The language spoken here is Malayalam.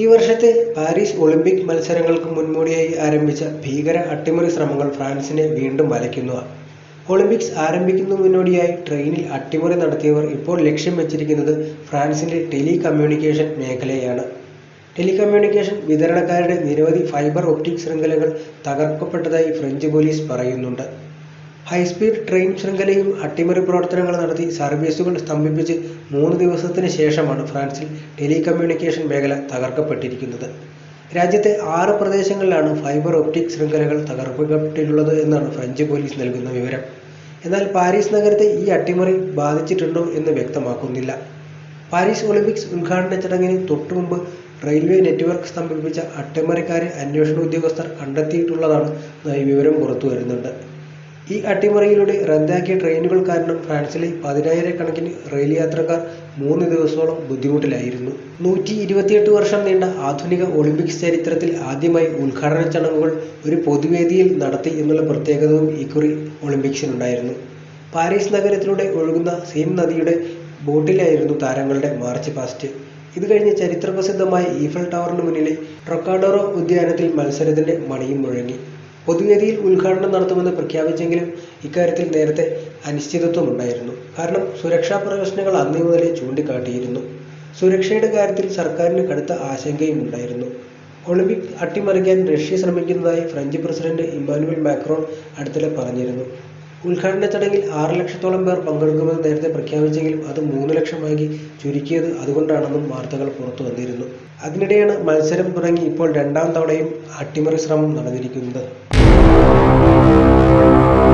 ഈ വർഷത്തെ പാരീസ് ഒളിമ്പിക് മത്സരങ്ങൾക്ക് മുന്നോടിയായി ആരംഭിച്ച ഭീകര അട്ടിമറി ശ്രമങ്ങൾ ഫ്രാൻസിനെ വീണ്ടും വലയ്ക്കുന്നു. ഒളിമ്പിക്സ് ആരംഭിക്കുന്നതിന് മുന്നോടിയായി ട്രെയിനിൽ അട്ടിമറി നടത്തിയവർ ഇപ്പോൾ ലക്ഷ്യം വെച്ചിരിക്കുന്നത് ഫ്രാൻസിന്റെ ടെലി കമ്മ്യൂണിക്കേഷൻ മേഖലയാണ്. ടെലികമ്മ്യൂണിക്കേഷൻ വിതരണക്കാരുടെ നിരവധി ഫൈബർ ഒപ്റ്റിക് ശൃംഖലകൾ തകർക്കപ്പെട്ടതായി ഫ്രഞ്ച് പോലീസ് പറയുന്നുണ്ട്. ഹൈസ്പീഡ് ട്രെയിൻ ശൃംഖലയും അട്ടിമറി പ്രവർത്തനങ്ങൾ നടത്തി സർവീസുകൾ സ്തംഭിപ്പിച്ച് മൂന്ന് ദിവസത്തിന് ശേഷമാണ് ഫ്രാൻസിൽ ടെലികമ്മ്യൂണിക്കേഷൻ മേഖല തകർക്കപ്പെട്ടിരിക്കുന്നത്. രാജ്യത്തെ ആറ് പ്രദേശങ്ങളിലാണ് ഫൈബർ ഒപ്റ്റിക് ശൃംഖലകൾ തകർക്കപ്പെട്ടിട്ടുള്ളത് എന്നാണ് ഫ്രഞ്ച് പോലീസ് നൽകുന്ന വിവരം. എന്നാൽ പാരീസ് നഗരത്തെ ഈ അട്ടിമറി ബാധിച്ചിട്ടുണ്ടോ എന്ന് വ്യക്തമാക്കുന്നില്ല. പാരീസ് ഒളിമ്പിക്സ് ഉദ്ഘാടന ചടങ്ങിന് തൊട്ടുമുമ്പ് റെയിൽവേ നെറ്റ്വർക്ക് സ്തംഭിപ്പിച്ച അട്ടിമറിക്കാരെ അന്വേഷണ ഉദ്യോഗസ്ഥർ കണ്ടെത്തിയിട്ടുള്ളതാണ് വിവരം പുറത്തു വരുന്നുണ്ട് ഈ അട്ടിമറിയിലൂടെ റദ്ദാക്കിയ ട്രെയിനുകൾ കാരണം ഫ്രാൻസിലെ പതിനായിരക്കണക്കിന് റെയിൽ യാത്രക്കാർ മൂന്ന് ദിവസത്തോളം ബുദ്ധിമുട്ടിലായിരുന്നു. നൂറ്റി ഇരുപത്തിയെട്ട് വർഷം നീണ്ട ആധുനിക ഒളിമ്പിക്സ് ചരിത്രത്തിൽ ആദ്യമായി ഉദ്ഘാടന ചടങ്ങുകൾ ഒരു പൊതുവേദിയിൽ നടത്തി എന്നുള്ള പ്രത്യേകതയും ഇക്കുറി ഒളിമ്പിക്സിനുണ്ടായിരുന്നു. പാരീസ് നഗരത്തിലൂടെ ഒഴുകുന്ന സീൻ നദിയുടെ ബോട്ടിലായിരുന്നു താരങ്ങളുടെ മാർച്ച് പാസ്റ്റ് ഇത് കഴിഞ്ഞ് ചരിത്രപ്രസിദ്ധമായ ഈഫൽ ടവറിന് മുന്നിലെ ട്രൊക്കാഡോറോ ഉദ്യാനത്തിൽ മത്സരത്തിന്റെ മണിയും മുഴങ്ങി. പൊതുവേദിയിൽ ഉദ്ഘാടനം നടത്തുമെന്ന് പ്രഖ്യാപിച്ചെങ്കിലും ഇക്കാര്യത്തിൽ നേരത്തെ അനിശ്ചിതത്വം ഉണ്ടായിരുന്നു. കാരണം സുരക്ഷാ പ്രശ്നങ്ങൾ അന്നേ മുതലേ ചൂണ്ടിക്കാട്ടിയിരുന്നു. സുരക്ഷയുടെ കാര്യത്തിൽ സർക്കാരിന് കടുത്ത ആശങ്കയും ഉണ്ടായിരുന്നു. ഒളിമ്പിക് അട്ടിമറിക്കാൻ റഷ്യ ശ്രമിക്കുന്നതായി ഫ്രഞ്ച് പ്രസിഡന്റ് ഇമ്മാനുവൽ മാക്രോൺ അടുത്തിടെ പറഞ്ഞിരുന്നു. ഉദ്ഘാടന ചടങ്ങിൽ ആറ് ലക്ഷത്തോളം പേർ പങ്കെടുക്കുമെന്ന് നേരത്തെ പ്രഖ്യാപിച്ചെങ്കിലും അത് മൂന്ന് ലക്ഷമാക്കി ചുരുക്കിയത് അതുകൊണ്ടാണെന്നും വാർത്തകൾ പുറത്തു വന്നിരുന്നു. അതിനിടെയാണ് മത്സരം തുടങ്ങി ഇപ്പോൾ രണ്ടാം തവണയും അട്ടിമറി ശ്രമം നടന്നിരിക്കുന്നത്. Thank you.